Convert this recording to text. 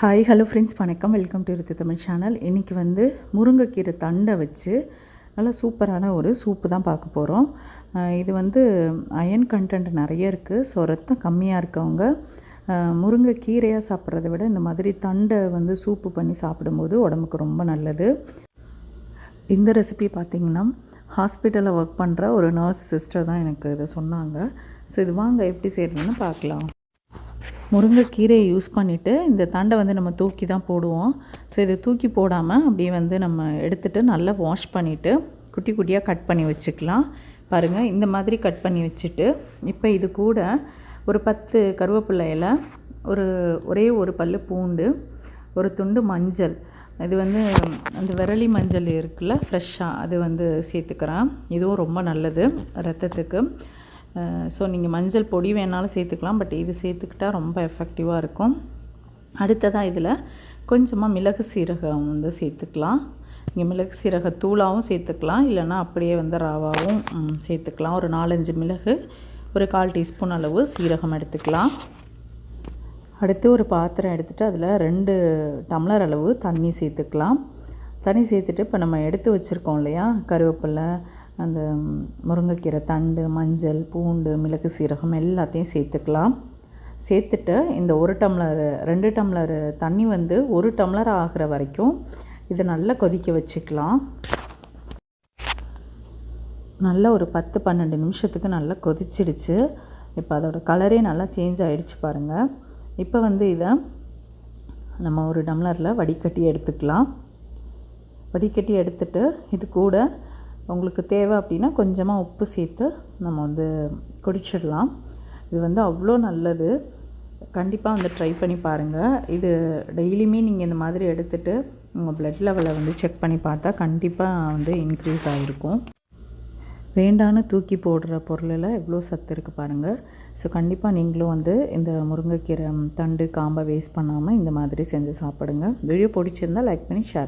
Hi hello friends வணக்கம். Welcome to இருத்து Tamil channel இன்றைக்கி வந்து முருங்கைக்கீரை தண்டை வச்சு நல்லா சூப்பரான ஒரு சூப்பு தான் பார்க்க போகிறோம் இது வந்து அயன் கண்டென்ட் நிறைய இருக்குது ஸோ ரத்தம் கம்மியாக இருக்கவங்க முருங்கைக்கீரையாக சாப்பிட்றத விட இந்த மாதிரி தண்டை வந்து சூப்பு பண்ணி சாப்பிடும்போது உடம்புக்கு ரொம்ப நல்லது. இந்த ரெசிபி பார்த்திங்கன்னா ஹாஸ்பிட்டலில் ஒர்க் பண்ணுற ஒரு நர்ஸ் சிஸ்டர் தான் எனக்கு இதை சொன்னாங்க. ஸோ இது வாங்க எப்படி செய்கிறதுன்னு பார்க்கலாம். முருங்கைக்கீரையை யூஸ் பண்ணிவிட்டு இந்த தண்டை வந்து நம்ம தூக்கி தான் போடுவோம். ஸோ இதை தூக்கி போடாமல் அப்படியே வந்து நம்ம எடுத்துகிட்டு நல்லா வாஷ் பண்ணிவிட்டு குட்டி குட்டியாக கட் பண்ணி வச்சுக்கலாம். பாருங்கள் இந்த மாதிரி கட் பண்ணி வச்சுட்டு இப்போ இது கூட ஒரு பத்து கருவேப்பிலை இலை ஒரு ஒரே ஒரு பல் பூண்டு ஒரு துண்டு மஞ்சள். இது வந்து அந்த விரலி மஞ்சள் இருக்குல்ல ஃப்ரெஷ்ஷாக அது வந்து சேர்த்துக்கிறேன். இதுவும் ரொம்ப நல்லது ரத்தத்துக்கு. ஸோ நீங்கள் மஞ்சள் பொடி வேணாலும் சேர்த்துக்கலாம் பட் இது சேர்த்துக்கிட்டா ரொம்ப எஃபெக்டிவாக இருக்கும். அடுத்ததாக இதில் கொஞ்சமாக மிளகு சீரகம் வந்து சேர்த்துக்கலாம். நீங்கள் மிளகு சீரக தூளாகவும் சேர்த்துக்கலாம் இல்லைன்னா அப்படியே வந்து ராவாகவும் சேர்த்துக்கலாம். ஒரு நாலஞ்சு மிளகு ஒரு கால் டீஸ்பூன் அளவு சீரகம் எடுத்துக்கலாம். அடுத்து ஒரு பாத்திரம் எடுத்துகிட்டு அதில் ரெண்டு டம்ளர் அளவு தண்ணி சேர்த்துக்கலாம். தண்ணி சேர்த்துட்டு இப்போ நம்ம எடுத்து வச்சுருக்கோம் இல்லையா கருவேப்பிலை அந்த முருங்கைக்கீரை தண்டு மஞ்சள் பூண்டு மிளகு சீரகம் எல்லாத்தையும் சேர்த்துக்கலாம். சேர்த்துட்டு இந்த ஒரு டம்ளர் ரெண்டு டம்ளர் தண்ணி வந்து ஒரு டம்ளர் ஆகிற வரைக்கும் இதை நல்லா கொதிக்க வச்சுக்கலாம். நல்லா ஒரு பத்து பன்னெண்டு நிமிஷத்துக்கு நல்லா கொதிச்சிடுச்சு. இப்போ அதோட கலரே நல்லா சேஞ்ச் ஆகிடுச்சு பாருங்கள் இப்போ வந்து இதை நம்ம ஒரு டம்ளரில் வடிகட்டி எடுத்துக்கலாம். வடிகட்டி எடுத்துட்டு இது கூட உங்களுக்கு தேவை அப்படின்னா கொஞ்சமாக உப்பு சேர்த்து நம்ம வந்து குடிச்சிடலாம். இது வந்து அவ்வளோ நல்லது. கண்டிப்பாக வந்து ட்ரை பண்ணி பாருங்கள் இது டெய்லியுமே நீங்கள் இந்த மாதிரி எடுத்துகிட்டு உங்கள் ப்ளட் லெவலை வந்து செக் பண்ணி பார்த்தா கண்டிப்பாக வந்து இன்க்ரீஸ் ஆகிருக்கும் வேண்டான்னு தூக்கி போடுற பொருளில் எவ்வளோ சத்து இருக்குது பாருங்கள் ஸோ கண்டிப்பாக நீங்களும் வந்து இந்த முருங்கைக்கீரை தண்டு காம்பை வேஸ்ட் பண்ணாமல் இந்த மாதிரி செஞ்சு சாப்பிடுங்க. வீடியோ பிடிச்சிருந்தால் லைக் பண்ணி ஷேர்